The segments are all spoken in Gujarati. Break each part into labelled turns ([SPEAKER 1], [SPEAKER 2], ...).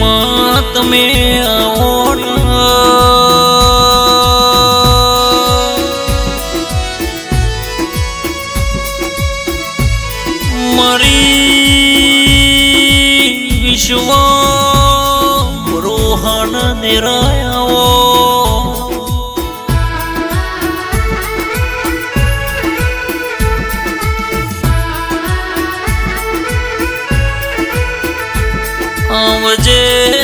[SPEAKER 1] માં તમે આવો. મારી વિશ્વ રોહણ નિરાયાઓ આવજે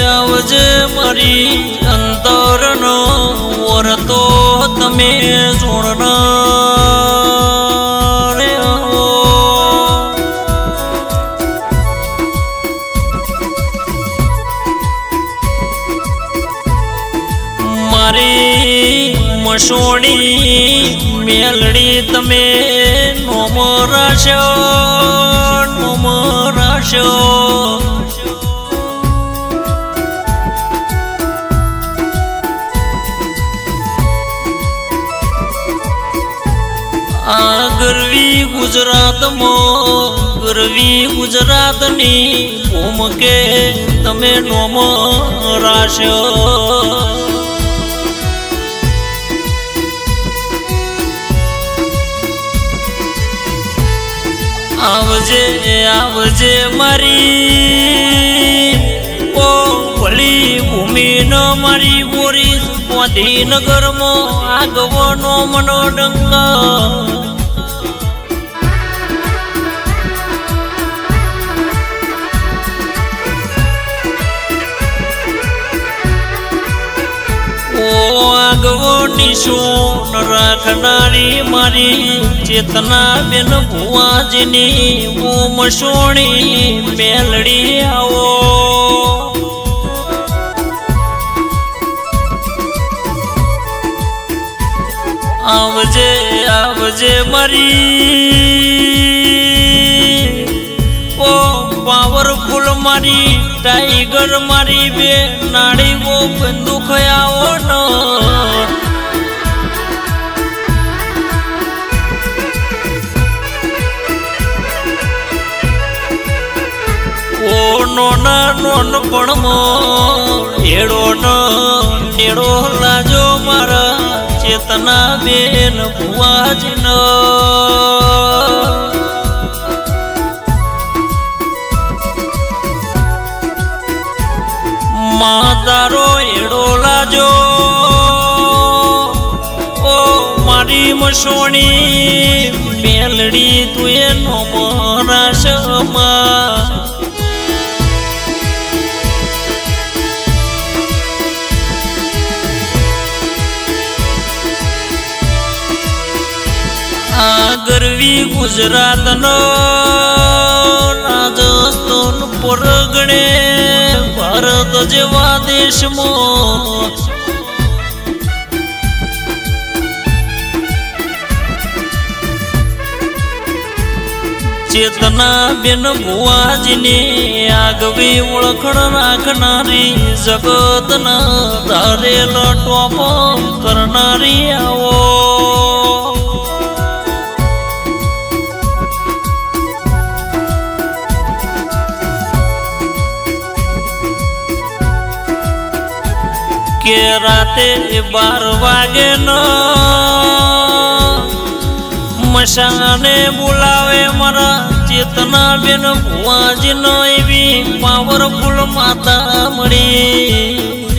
[SPEAKER 1] આવજે મારી અંતરનો વરતો તમે જોડના રે આવો મારી મસોણી મેલડી તમે નોમ રાશો. ગરવી ગુજરાતમાં ગરવી ગુજરાતની ભૂમ કે તમે નોમ રાશો આવજે આવજે મારી, ઓ ભલી ભૂમિ ન મારી બોરી ગાંધીનગરમાં આગવાનો મનો ડંકા. નિશોન રાખનારી મારી, ચેતના બેન ભુવાજીની ઓમ સોણી મેલડી આવો. આવજે આવજે મારી. ઓ પાવરફુલ મારી ટાઈગર મારી, બે નાડીઓ બંદુખ આવો ન. પણ હેડો ન નેડો લાજો મારા ચેતના બેન ભુવાજ ન માતારો એડો લાજો. ઓ મારી મસોણી, મેલડી તું એનો મરાશમાં ગરવી ગુજરાતનો રાજસ્થાન પરગણે ભારત જેવા દેશમાં. ચેતના બેન ભુવાજીની આગવી ઓળખણ રાખનારી જગતના ધારેલ ટોપ કરનારી આવો. કે રાતે બાર વાગે નો મશાને બોલાવે મારા ચેતના બેન ભુવાજી નો એવી પાવરફુલ માતા મળી.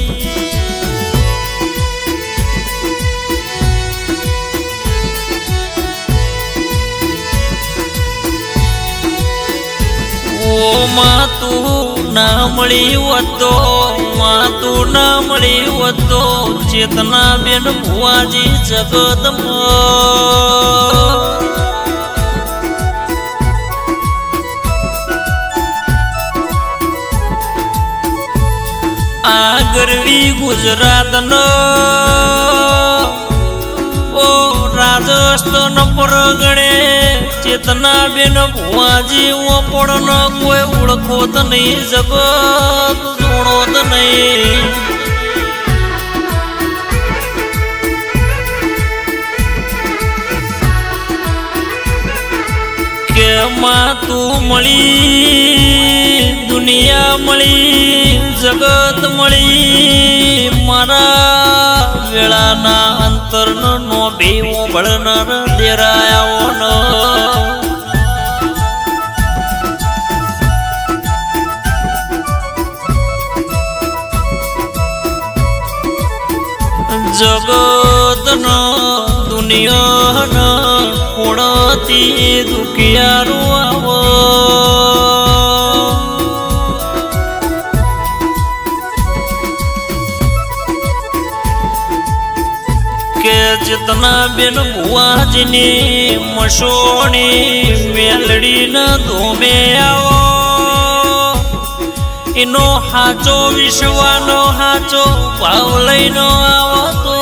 [SPEAKER 1] માં તું ના મળી હોતો માં તું ના મળી હોતો, ચેતના બેન ભુવાજી જગતમાં આ ગરવી ગુજરાતનો, ઓ રાજસ્થાન પરગણે ચેતના બેન ભુવાજી ઓપણ કોઈ ઓળખો તો નહીં, જગત જોણો ત નહીં. કે માં તું મળી, દુનિયા મળી, જગત મળી, મારા વેળાના અંતરનો નો બે ભળનાર જગતન દુનિયાન કોણથી દુખિયારું આવો. કે ચેતના બેન ભુવાજની મસોણી ન ધોમે આવો. એનો હાચો વિશ્વાનો હાચો ભાવ લઈનો આવો તો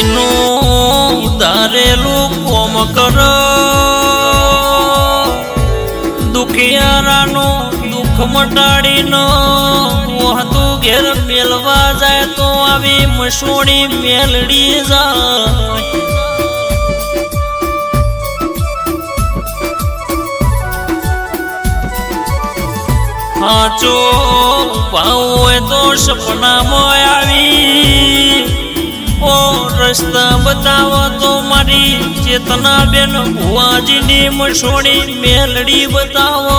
[SPEAKER 1] એનો ધારેલું કોમ કર. દુખિયારાનો દુઃખ મટાડીનો વહતું ઘેર મેલવા જાય. મસોણી મેલડી જાય. હાચો ભાવ તો સપનામાં આવી. ઓ રસ્તા બતાવો તો મારી ચેતના બેન ભુવાજીની મસોણી મેલડી બતાવો.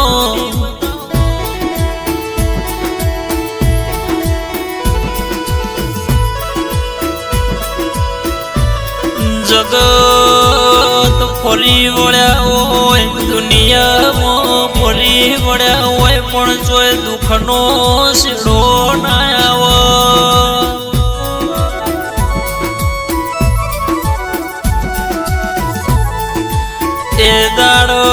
[SPEAKER 1] જગત ફરી વળ્યા હોય, દુનિયામાં ફરી વળ્યા હોય, પણ જોય દુઃખનો શેડો ના આવો. એ દાડો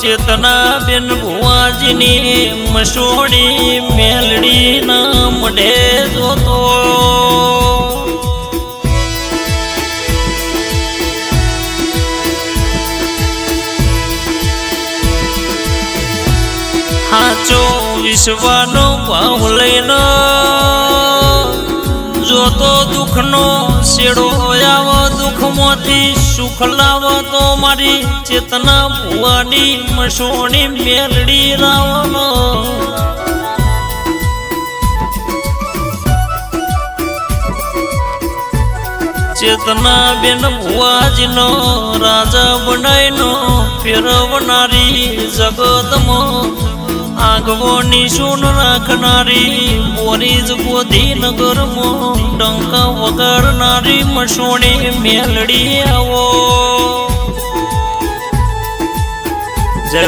[SPEAKER 1] ચેતના બેન ભુવાજીની મસોડી મેલડી ના મઢે જોતો. હાચો વિશ્વાનો ભાવ લઈને જોતો દુઃખનો શેડો આવો દુઃખમાંથી સુખ લાવો તો મારી ચેતના ભુવાની મસોણી મેલડી રાવનો ચેતના બેન ભુવાજીનો, રાજા બનાવીનો ફેરવનારી જગતમાં આગવોની સુન રાખનારી બોરીજ બોધીનગરમાં ડંકા વગાડનારી મસોણી મેલડી આવો. જય